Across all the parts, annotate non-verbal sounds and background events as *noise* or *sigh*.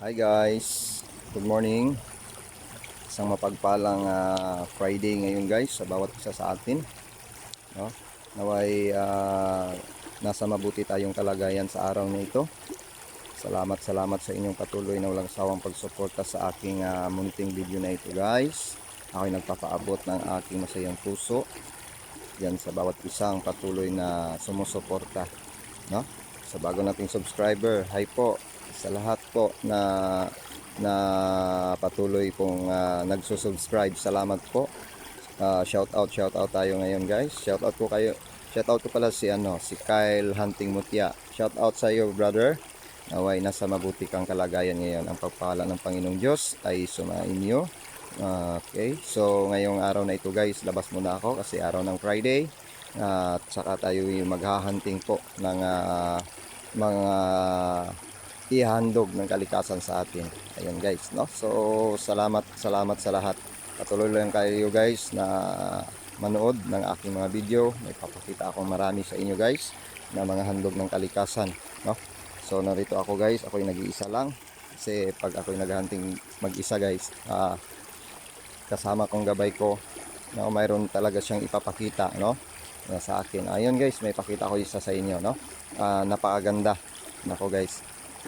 Hi guys, good morning. Isang mapagpalang ah, Friday ngayon guys sa bawat isa sa atin. No? Naway ah, nasa mabuti tayong kalagayan sa araw na ito. Salamat salamat sa inyong patuloy na walang sawang pagsuporta sa aking ah, munting video na ito guys. Ako'y nagpapaabot ng aking masayang puso yan sa bawat isang patuloy na sumusuporta no? sa bago nating subscriber hi po sa lahat po na na patuloy pong uh, nagsusubscribe salamat po. Ah, shout out shout out tayo ngayon guys. Shout out po kayo. Shout out ko pala si ano si Kyle Hunting Mutya shout out sa iyo brother. Naway nasa mabuti kang kalagayan ngayon. Ang pagpala ng Panginoong Diyos ay sumain niyo. Ah, okay, so ngayong araw na ito guys, labas muna ako kasi araw ng Friday. Ah, at saka tayo maghahunting po ng ah, mga ihandog ng kalikasan sa atin. Ayun guys, no? So, salamat, salamat sa lahat. Patuloy lang kayo guys na manood ng aking mga video. May papakita ako marami sa inyo guys na mga handog ng kalikasan, no? So, narito ako guys, ako'y nag-iisa lang. Kasi pag ako'y naghahunting mag-isa guys, ah, kasama kong gabay ko no mayroon talaga siyang ipapakita no na sa akin ayun guys may pakita ko isa sa inyo no Ah, napakaganda nako guys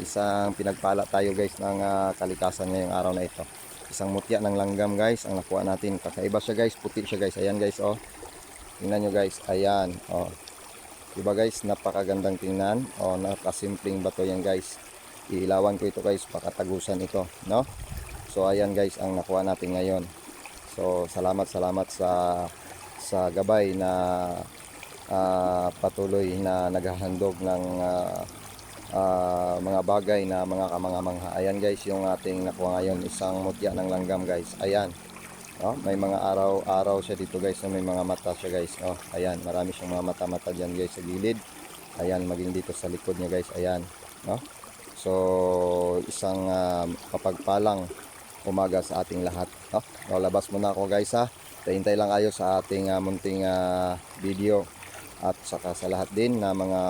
isang pinagpala tayo guys ng ah, kalikasan ngayong araw na ito. Isang mutya ng langgam guys ang nakuha natin. Kakaiba siya guys puti siya guys. Ayan guys oh. Tingnan nyo guys. Ayan oh. Diba guys napakagandang tingnan? Oh nakasimpleng bato yan guys. Iilawan ko ito guys. Pakatagusan ito no? So ayan guys ang nakuha natin ngayon. So salamat salamat sa sa gabay na ah, patuloy na naghahandog ng ah, ah, mga bagay na mga kamangamangha. Ayan guys yung ating nakuha ngayon isang mutya ng langgam guys. Ayan. Oh, may mga araw-araw siya dito guys na may mga mata siya guys. Oh, ayan, marami siyang mga mata-mata diyan guys sa gilid. Ayan, maging dito sa likod niya guys. Ayan, no? So, isang ah, kapagpalang umaga sa ating lahat. No? So, labas muna ako guys ha. Hintay lang kayo sa ating ah, munting ah, video at saka sa lahat din na mga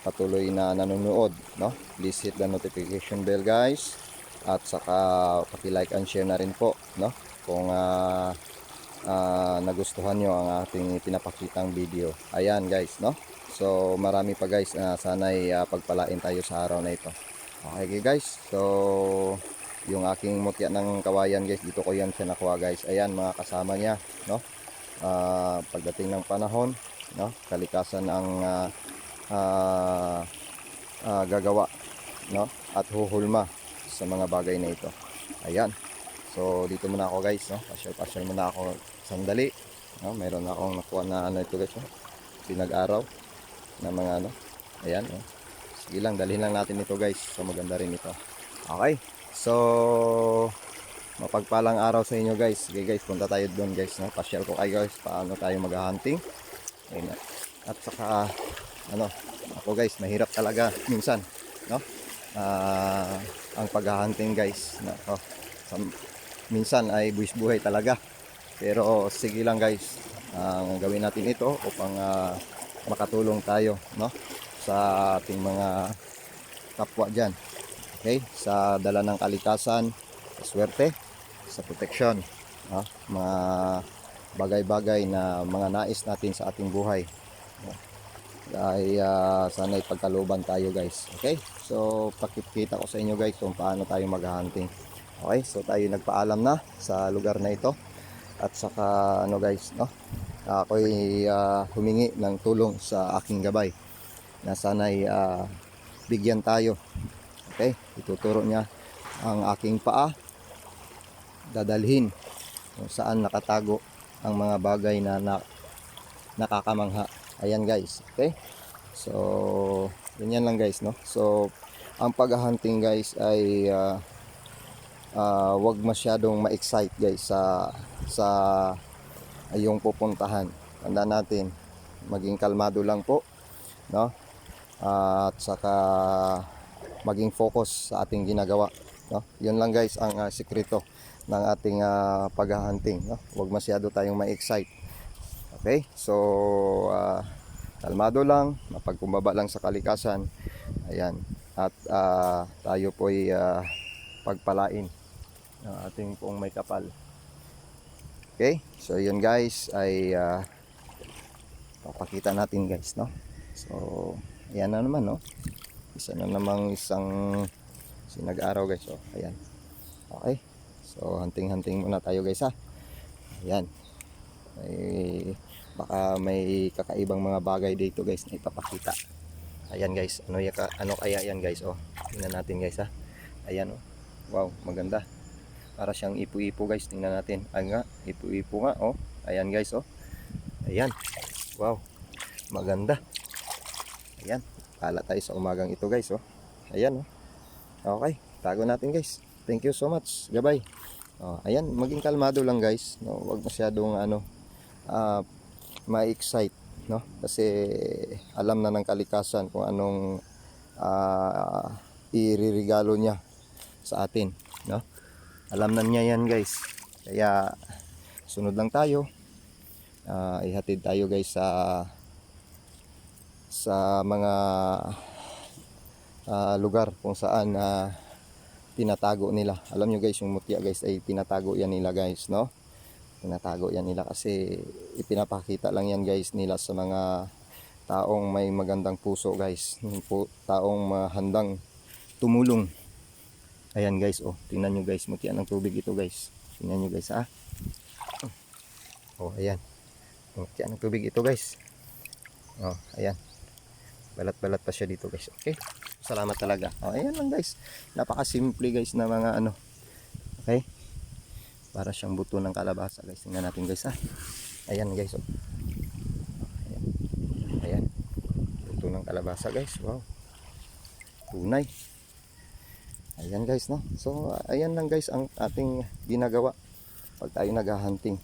patuloy na nanonood. No? Please hit the notification bell guys. At saka paki-like and share na rin po. No? Kung ah, ah, nagustuhan nyo ang ating pinapakitang video. Ayan guys. No? So marami pa guys. na sana'y ah, pagpalain tayo sa araw na ito. Okay guys. So yung aking mutya ng kawayan guys dito ko yan siya nakuha guys ayan mga kasama niya no Ah, pagdating ng panahon no kalikasan ang ah, ah, ah, gagawa no at huhulma sa mga bagay na ito ayan so dito muna ako guys no pasyal pasyal muna ako sandali no meron akong nakuha na ano ito guys no? pinag-araw na mga ano ayan no? sige lang dalhin lang natin ito guys so maganda rin ito okay So, mapagpalang araw sa inyo guys. Sige guys, punta tayo doon guys. No? Pa-share ko kayo guys paano tayo mag-hunting. At saka, ano, ako guys, mahirap talaga minsan. No? Ah, ang pag-hunting guys. No? Oh, minsan ay buwis buhay talaga. Pero sige lang guys. Ang gawin natin ito upang ah, makatulong tayo no sa ating mga kapwa diyan okay sa dala ng kalikasan sa swerte sa proteksyon no? mga bagay-bagay na mga nais natin sa ating buhay no? Ay uh, sana ipagkalooban tayo guys. Okay? So pakikita ko sa inyo guys kung paano tayo maghahunting okay? So tayo nagpaalam na sa lugar na ito. At saka ano guys no? Ako'y ah, humingi ng tulong sa aking gabay na sana'y ah, bigyan tayo. Okay, ituturo niya ang aking paa. Dadalhin kung saan nakatago ang mga bagay na, na nakakamangha. Ayan guys, okay? So, ganyan lang guys, no? So, ang paghahunting guys ay ah, ah, wag masyadong ma-excite guys sa sa iyong pupuntahan. Tanda natin, maging kalmado lang po, no? at saka maging focus sa ating ginagawa no yun lang guys ang ah, sikreto ng ating ah, paghahunting no huwag masyado tayong ma-excite okay so ah, kalmado lang mapagkumbaba lang sa kalikasan ayan at ah, tayo po ay pagpalain ng ating pong may kapal. Okay? So yun guys ay ah, papakita natin guys, no? So ayan na naman, no? Isa na namang isang sinag-araw guys. So ayan. Okay. So hunting-hunting muna tayo guys ha. Ayan. May, baka may kakaibang mga bagay dito guys na ipapakita. Ayan guys, ano, ya, ano kaya yan guys? Oh, tingnan natin guys ha. Ayan oh. Wow, maganda. Para siyang ipu-ipo guys, tingnan natin. Ay nga, ipu-ipo nga oh. Ayan guys oh. Ayan. Wow. Maganda. Ayan. Pala tayo sa umagang ito guys oh. Ayan oh. Okay, tago natin guys. Thank you so much. Gabay. Oh, ayan, maging kalmado lang guys. No, wag masyadong ano ah ma-excite, no? Kasi alam na ng kalikasan kung anong ah iririgalo niya sa atin, no? Alam na niya yan, guys. Kaya sunod lang tayo. Ah, ihatid tayo guys sa sa mga ah, lugar kung saan na tinatago nila. Alam nyo guys, yung mutya guys ay tinatago yan nila guys, no? Tinatago yan nila kasi ipinapakita lang yan guys nila sa mga taong may magandang puso guys. Po, taong mahandang tumulong. Ayan guys, oh, tingnan nyo guys, mutya ng tubig ito guys. Tingnan nyo guys, ah. Oh, ayan. Mutya ng tubig ito guys. Oh, ayan. Balat-balat pa siya dito guys. Okay. Salamat talaga. Oh, ayan lang guys. Napakasimple guys na mga ano. Okay. Para siyang buto ng kalabasa guys. Tingnan natin guys ha. Ayan guys. Oh. Ayan. Ayan. Buto ng kalabasa guys. Wow. Tunay. Ayan guys no. So ayan lang guys ang ating ginagawa pag tayo naghahunting.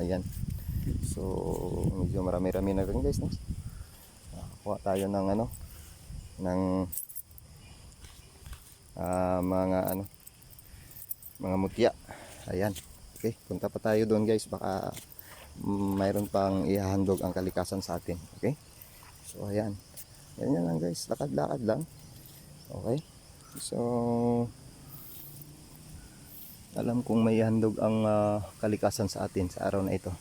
Ayan. So medyo marami-rami na rin guys no. Kuha tayo ng ano ng ah, mga ano mga mutya ayan. Okay punta pa tayo doon guys. Baka mm, mayroon pang ihahandog ang kalikasan sa atin. Okay? So ayan. Yan yan lang guys. Lakad lakad lang. Okay? So alam kong may ihandog ang ah, kalikasan sa atin sa araw na ito.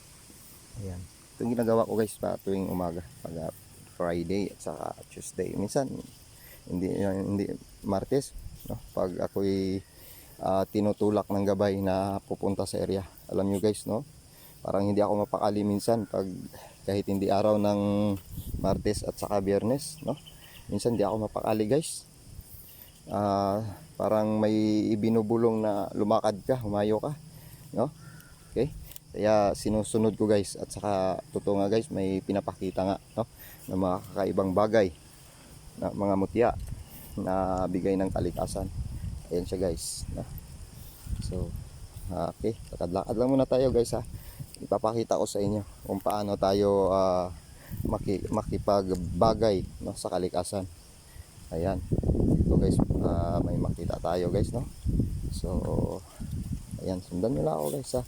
Ayan. Itong ginagawa ko guys pa tuwing umaga. Pag ah, Friday at saka Tuesday. Minsan hindi hindi Martes no? Pag ako'y ah, tinutulak ng gabay na pupunta sa area. Alam nyo guys no? Parang hindi ako mapakali minsan pag kahit hindi araw ng Martes at saka Biyernes no? Minsan hindi ako mapakali guys. Ah, parang may ibinubulong na lumakad ka humayo ka no? Okay? Kaya sinusunod ko guys at saka totoo nga guys may pinapakita nga no? Ng mga kakaibang bagay na mga mutya na bigay ng kalikasan ayan siya guys. So ah, okay. Lakad-lakad lang muna tayo guys ha. Ipapakita ko sa inyo kung paano tayo ah, maki, makipagbagay no, sa kalikasan. Ayan. Ito guys ah, may makita tayo guys no. So ayan. Sundan nyo lang ako guys ha.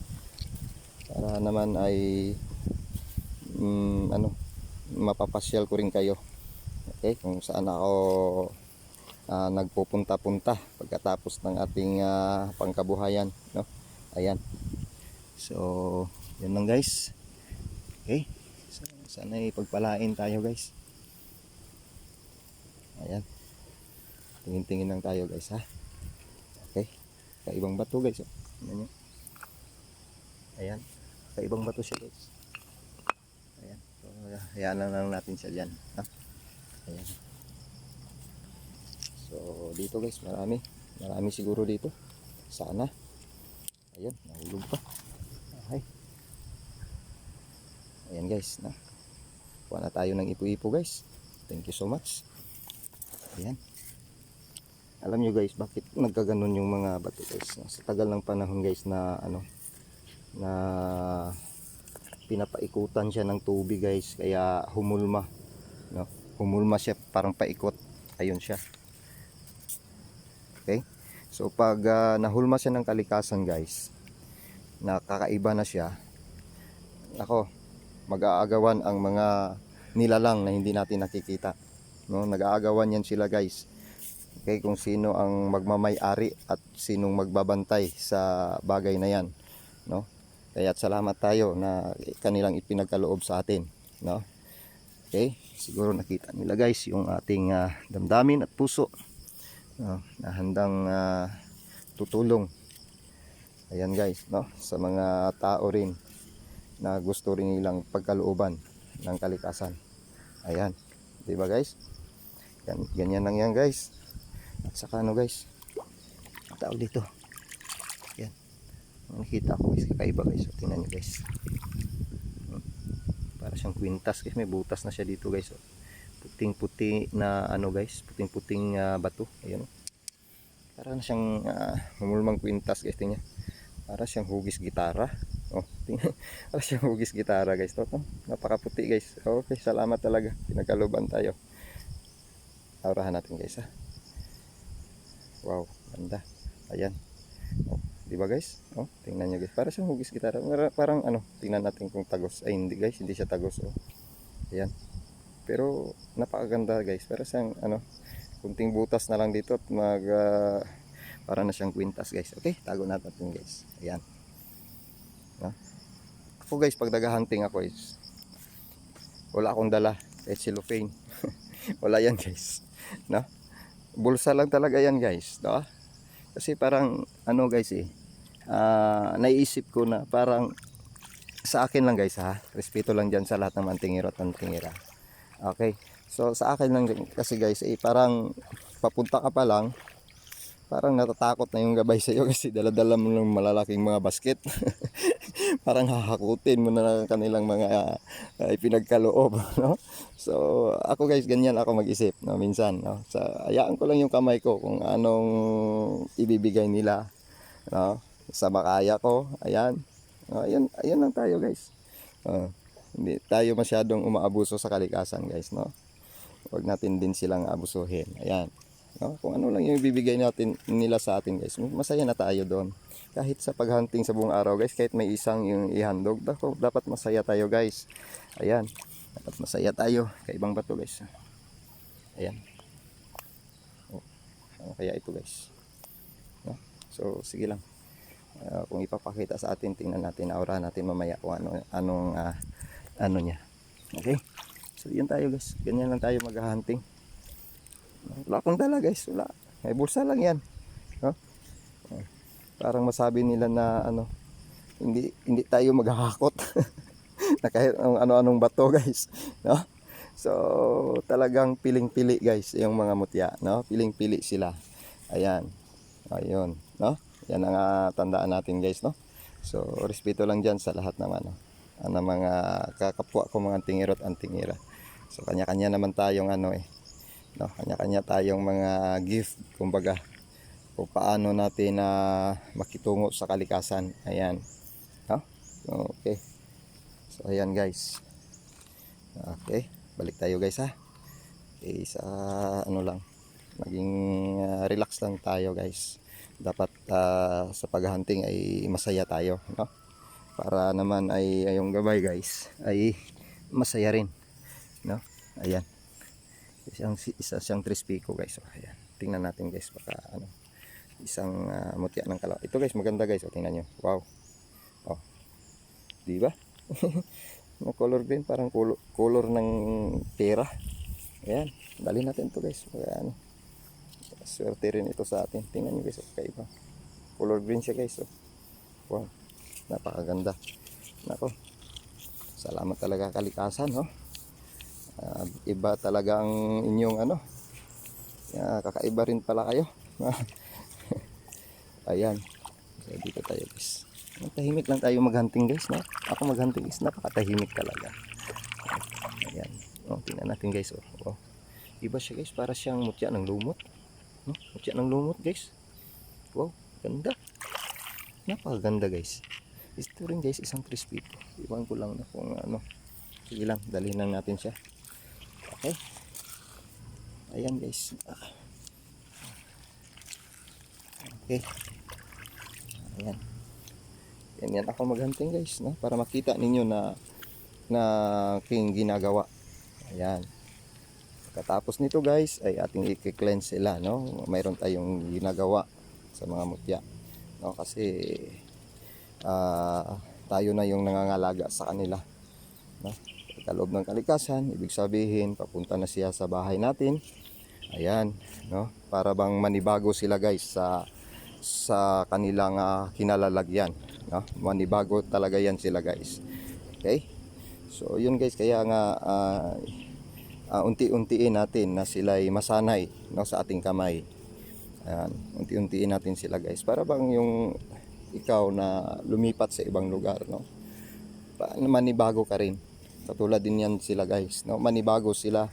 Para naman ay mm, ano mapapasyal ko rin kayo. Okay? Kung saan ako ah, nagpupunta-punta pagkatapos ng ating ah, pangkabuhayan no? Ayan. So yun lang guys. Okay. So, sana ipagpalain tayo guys. Ayan. Tingin-tingin lang tayo guys ha? Okay. Kaibang bato guys oh. Tingnan nyo. ayan. Kaibang bato siya guys. Ayan. So hayaan lang, lang natin siya dyan ha? ayan so dito guys marami. Marami siguro dito. Sana. Ayan nahulog pa. Okay ayan guys na. Kuha na tayo ng ipo-ipo guys. Thank you so much. Ayan. Alam nyo guys bakit nagkaganon yung mga bato guys? Sa tagal ng panahon guys na ano na pinapaikutan siya ng tubig guys kaya humulma. No? Humulma siya parang paikot. Ayun siya okay? So pag ah, nahulma siya ng kalikasan guys nakakaiba na siya. Ako mag-aagawan ang mga nilalang na hindi natin nakikita no? Nag-aagawan yan sila guys. Okay, kung sino ang magmamay-ari at sinong magbabantay sa bagay na yan, no? Kaya salamat tayo na kanilang ipinagkaloob sa atin, no? Okay, siguro nakita nila guys yung ating ah, damdamin at puso no, na handang ah, tutulong. Ayan guys, no, sa mga tao rin na gusto rin nilang pagkalooban ng kalikasan. Ayan, 'di ba guys? Yan, ganyan lang yan guys. At saka ano guys, tawag dito. Yan. Ang nakita ko guys, kakaiba guys. So, tingnan nyo guys. Para siyang kwintas guys, may butas na siya dito guys. Oh. Puting-puti na ano guys, puting-puting ah, bato. Ayan. Para na siyang uh, kwintas guys, tingnan. Para siyang hugis gitara. Oh, tingnan. *laughs* Para siyang hugis gitara guys. To, to. Napakaputi guys. Okay, salamat talaga. Pinagkaluban tayo. Aurahan natin guys ha. Wow, ganda. Ayan. Oh, di ba guys? Oh, tingnan niyo guys. Para siyang hugis gitara. Para- Parang ano, tingnan natin kung tagos. Ay hindi guys, hindi siya tagos. Oh. Ayan. Pero napakaganda guys. Para siyang ano, kunting butas na lang dito at mag ah, para na siyang kwintas guys. Okay, tago natin guys. Ayan. No? Ako guys, pag nag-hunting ako is wala akong dala kahit cellophane. *laughs* wala yan guys. No? Bulsa lang talaga yan guys. No? Kasi parang ano guys eh. ah, naiisip ko na parang sa akin lang guys ha. Respeto lang dyan sa lahat ng mantingiro at mantingira. Okay. So sa akin lang kasi guys eh parang papunta ka pa lang parang natatakot na yung gabay sa iyo *laughs* kasi dala-dala mo ng malalaking mga basket. *laughs* parang hahakutin mo na ng kanilang mga uh, ipinagkaloob, *laughs* no? So, ako guys, ganyan ako mag-isip, no, minsan, no. So, ayaan ko lang yung kamay ko kung anong ibibigay nila, no, sa makaya ko. Ayan. No, ayan, ayan lang tayo, guys. Oh, hindi tayo masyadong umaabuso sa kalikasan, guys, no. Huwag natin din silang abusuhin. Ayan. No? Kung ano lang yung ibibigay natin nila sa atin guys, masaya na tayo doon. Kahit sa paghunting sa buong araw guys, kahit may isang yung ihandog, dapat masaya tayo guys. Ayan, dapat masaya tayo. Kaibang bato guys. Ayan. Oh, ano kaya ito guys. No? So, sige lang. Ah, kung ipapakita sa atin, tingnan natin, aura natin mamaya kung ano, anong, ah, ano niya. Okay? So, yun tayo guys. Ganyan lang tayo maghahunting. Wala akong dala guys, wala. May bulsa lang yan. No? Parang masabi nila na ano, hindi hindi tayo maghahakot. *laughs* na kahit ang ano-anong bato guys, no? So, talagang piling-pili guys yung mga mutya, no? Piling-pili sila. Ayan. Ayun, no? Yan ang ah, tandaan natin guys, no? So, respeto lang diyan sa lahat ng ano, ng mga kakapwa ko mga tingirot antingira. So, kanya-kanya naman tayong ano eh, no? Kanya-kanya tayong mga gift kumbaga kung paano natin na makitungo sa kalikasan. Ayan no? Okay. So ayan guys. Okay balik tayo guys ha? Okay sa ano lang maging ah, relax lang tayo guys. Dapat ah, sa paghunting ay masaya tayo no para naman ay yung gabay guys ay masaya rin no? Ayan. Isang isa siyang trispico guys oh, ayan. Tingnan natin guys baka ano isang ah, mutya ng kalaw. Ito guys maganda guys oh, tingnan nyo wow. Oh. Di ba? *laughs* Na color din parang color, color ng pera. Ayan. Dali natin to guys. Kaya, ano swerte rin ito sa atin. Tingnan nyo guys oh, kaiba. Color green siya guys oh. wow napakaganda. Nako. Salamat talaga kalikasan oh Ah, iba talaga ang inyong ano. Ah, kakaiba rin pala kayo *laughs* ayan. So, dito tayo guys. Tahimik lang tayo maghunting guys no? ako maghunting is napakatahimik talaga. Ayan. Oh, tingnan natin guys oh. oh. iba siya guys para siyang mutya ng lumot no? mutya ng lumot guys. Wow ganda. Napakaganda guys ito rin guys isang crispy iwan ko lang na kung ano sige lang dalhin lang natin siya Okay. Ayan guys. Okay. Ayan. Ganyan ako maghunting guys, no? Para makita ninyo na na king ginagawa. Ayan. Katapos nito guys ay ating i-cleanse sila no. Mayroon tayong ginagawa sa mga mutya no kasi ah, tayo na yung nangangalaga sa kanila no. Sa loob ng kalikasan, ibig sabihin papunta na siya sa bahay natin. Ayan, no? Para bang manibago sila guys sa sa kanilang ah, kinalalagyan, no? Manibago talaga yan sila guys. Okay? So, yun guys, kaya nga ah, ah, unti-untiin natin na sila ay masanay no, sa ating kamay. Ayan, unti-untiin natin sila guys. Para bang yung ikaw na lumipat sa ibang lugar, no? Manibago ka rin. Katulad din yan sila guys, no? Manibago sila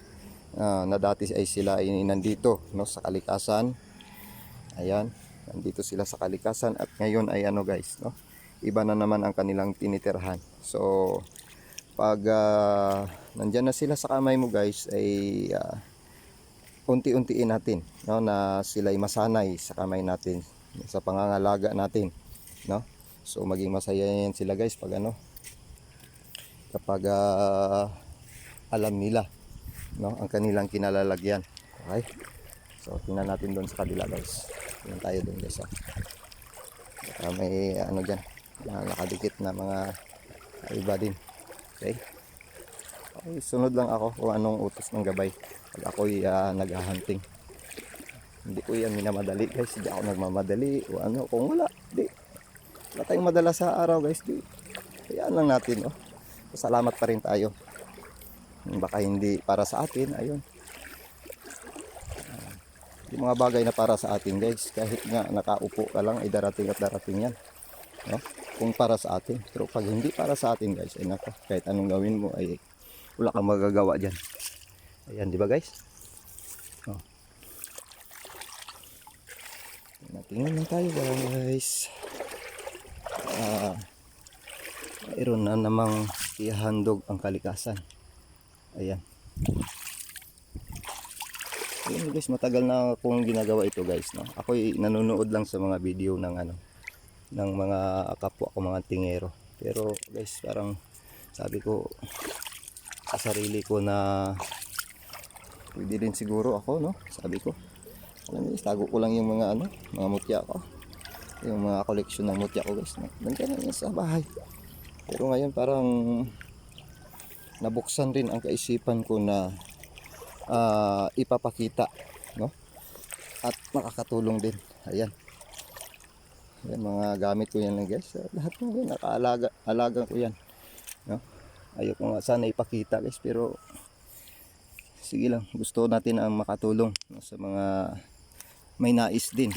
ah, na dati ay sila ay nandito, no, sa kalikasan. Ayan, nandito sila sa kalikasan at ngayon ay ano guys, no? Iba na naman ang kanilang tinitirhan. So, pag ah, nandyan na sila sa kamay mo guys ay ah, unti-untiin natin no na sila ay masanay sa kamay natin sa pangangalaga natin no so maging masaya yan sila guys pag ano kapag ah, alam nila no ang kanilang kinalalagyan okay so tingnan natin doon sa kabila guys tingnan tayo doon guys oh. Baka may ano dyan na nakadikit na mga iba din okay ay, sunod lang ako kung anong utos ng gabay pag ako'y uh, naghahunting. Hindi ko yan minamadali guys. Hindi ako nagmamadali o ano. Kung wala, di. Wala tayong madala sa araw guys. Di. Lang natin. Oh. Salamat pa rin tayo. Baka hindi para sa atin. Ayun. Ah, Yung mga bagay na para sa atin guys. Kahit nga nakaupo ka lang ay darating at darating yan. No? Kung para sa atin. Pero pag hindi para sa atin guys. Ay nako. Kahit anong gawin mo ay wala kang magagawa dyan. Ayan, di ba guys? Oh. Tingnan lang tayo guys. Ah, mayroon na namang ihandog ang kalikasan. Ayan. Ayan guys, matagal na akong ginagawa ito guys. No? Ako nanonood lang sa mga video ng ano ng mga kapwa ko mga tingero. Pero guys, parang sabi ko sa sarili ko na pwede din siguro ako no sabi ko alam niyo tago ko lang yung mga ano mga mutya ko yung mga collection ng mutya ko guys nandiyan na sa bahay. Pero ngayon parang nabuksan rin ang kaisipan ko na ah, ipapakita no? At makakatulong din. Ayan. Yan mga gamit ko yan lang guys. Lahat ng yan nakaalaga alaga ko yan no? Ayoko nga sana ipakita guys pero sige lang. Gusto natin ang makatulong no, sa mga may nais din.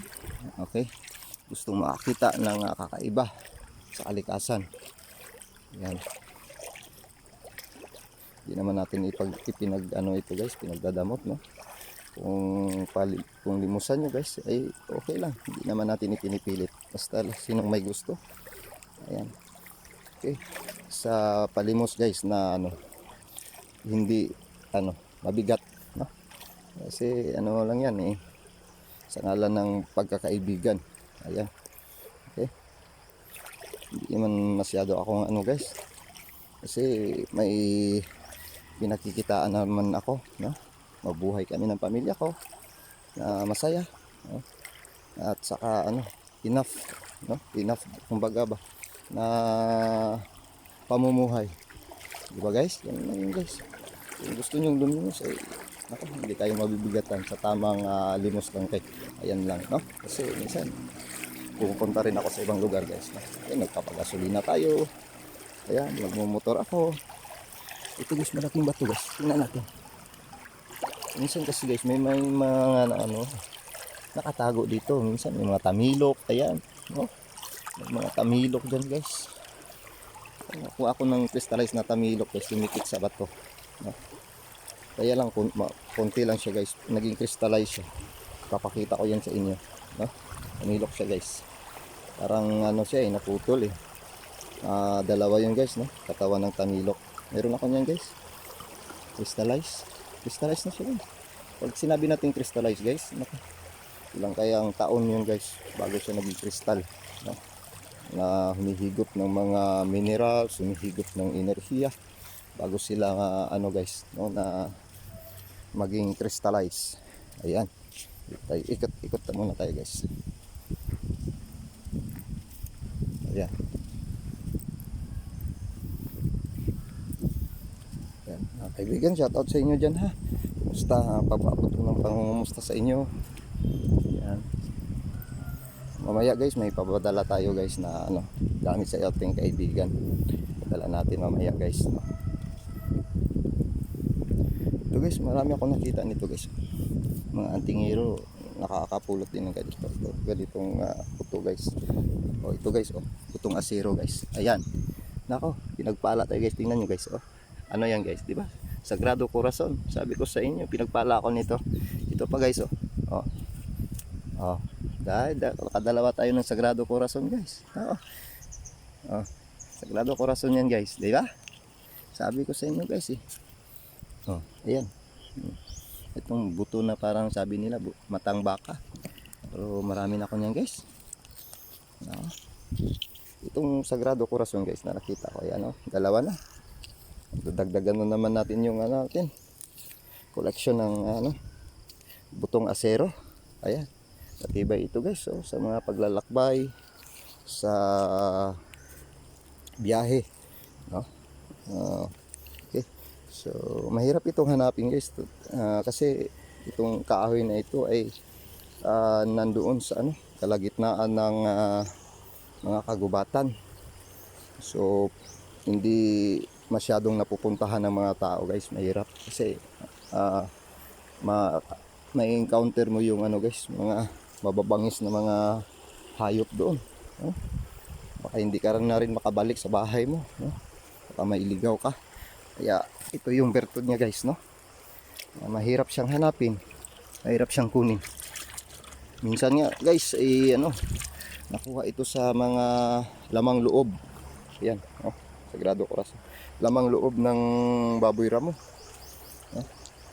Okay gusto makakita ng uh, kakaiba sa kalikasan. Yan. Hindi naman natin ipag, ipinag ano ito guys pinagdadamot no? Kung pali, kung limusan nyo guys ay okay lang. Hindi naman natin ipinipilit. Basta sinong may gusto. Ayan. Okay. Sa palimos guys na ano hindi ano mabigat no? Kasi ano lang yan eh. Sa ngalan ng pagkakaibigan ayan okay hindi man masyado akong ano guys. Kasi may pinakikitaan naman ako no? Mabuhay kami ng pamilya ko na masaya no? at saka ano enough no? Enough kumbaga ba na pamumuhay. Di ba guys? Yan lang yun guys. Kung gusto nyo lumimos ay naku, hindi tayo mabibigatan sa tamang ah, limos lang kay ayan lang no? Kasi minsan pupunta rin ako sa ibang lugar guys no? ayan nagpapagasolina tayo ayan magmumotor ako ito guys malaking bato guys tingnan natin minsan kasi guys may, may mga na, ano nakatago dito minsan may mga tamilok ayan no may mga tamilok dyan guys Nakuha ako ng crystallized na tamilok guys, lumikit sa bato. No? Kaya lang, kun, konti lang siya guys, naging crystallized siya. Papakita ko yan sa inyo. No? Tamilok siya guys. Parang ano siya eh, naputol eh. Ah, dalawa yun guys, no? Katawan ng tamilok. Meron ako niyan guys. Crystallized. Crystallized na siya guys. Pag sinabi natin crystallized guys, naku, ilang kaya ang taon yun guys, bago siya naging crystal. No? na humihigop ng mga minerals, humihigop ng enerhiya bago sila nga ano guys, no na maging crystallize. Ayan. Ikot, ikot na muna tayo guys. Ayan. Ayan. Mga kaibigan, shoutout sa inyo dyan ha. Kumusta? Ah, Papaabot ko ng pangumusta sa inyo. Ayan. Mamaya guys, may papadala tayo guys na ano, gamit sa ating kaibigan. Padala natin mamaya guys. No? Ito guys, marami ako nakita nito guys. Mga antingero, nakakapulot din ng ganito. Ito, ganitong uh, puto guys. O ito guys, oh, putong asero guys. Ayan. Nako, pinagpala tayo guys. Tingnan nyo guys, oh. Ano yan guys, di ba? Sagrado Corazon. Sabi ko sa inyo, pinagpala ako nito. Ito pa guys, oh. Oh. Oh. Dahil da- kadalawa tayo ng Sagrado Corazon guys. Oo. Oh. Sagrado Corazon yan guys, di ba? Sabi ko sa inyo guys eh. Oh, ayan. Itong buto na parang sabi nila matang baka. Pero marami na ako niyan guys. Ah. Itong Sagrado Corazon guys na nakita ko, ayan oh, dalawa na. Dagdagan na naman natin yung ano natin. Collection ng ano butong asero. Ayan. Matibay ito guys, so, sa mga paglalakbay, sa biyahe, no? Ah, okay. So, mahirap itong hanapin guys. Ah, kasi itong kahoy na ito ay ah, nandoon sa ano, kalagitnaan ng ah, mga kagubatan. So, hindi masyadong napupuntahan ng mga tao guys. Mahirap kasi ah, ma may encounter mo yung ano guys, mga mababangis na mga hayop doon. No? Baka hindi ka na rin makabalik sa bahay mo. No? Baka mailigaw ka. Kaya ito yung bertud niya guys. No? Ah, mahirap siyang hanapin. Mahirap siyang kunin. Minsan nga guys, eh, ano, nakuha ito sa mga lamang loob. Yan. Oh, sagrado oras. Lamang loob ng baboy ramo. No?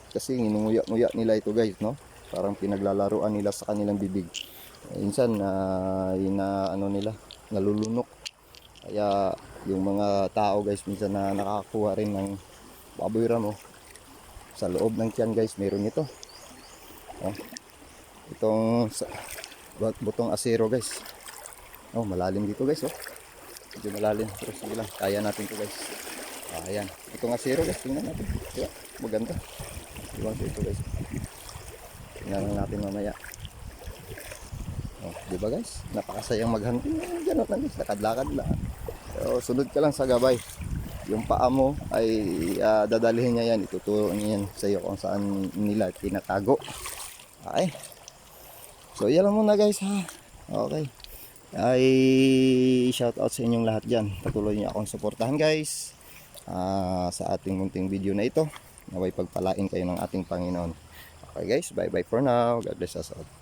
Kasi nginunguya-nguya nila ito guys. No? Parang pinaglalaruan nila sa kanilang bibig. Eh, Minsan, na ina, ano nila, nalulunok. Kaya yung mga tao guys minsan na nakakakuha rin ng baboy ramo sa loob ng tiyan guys meron ito. Oh. Itong butong asero guys. Oh, malalim dito guys oh. Medyo malalim pero sige lang, kaya natin to guys. Ah, ayan. Itong asero guys, tingnan natin. Diba? Maganda. Diba ito guys. Tingnan lang natin mamaya. Oh, di ba guys? Napakasayang maghunting. Ganun lang guys, lakad-lakad lang. So, sunod ka lang sa gabay. Yung paa mo ay ah, dadalhin niya yan. Ituturo niya yan sa iyo kung saan nila tinatago. Okay. So, yan lang muna guys ha. Okay. Ay shout out sa inyong lahat dyan. Patuloy niyo akong suportahan guys. ah, sa ating munting video na ito. Naway pagpalain kayo ng ating Panginoon. Okay guys, bye bye for now. God bless us all.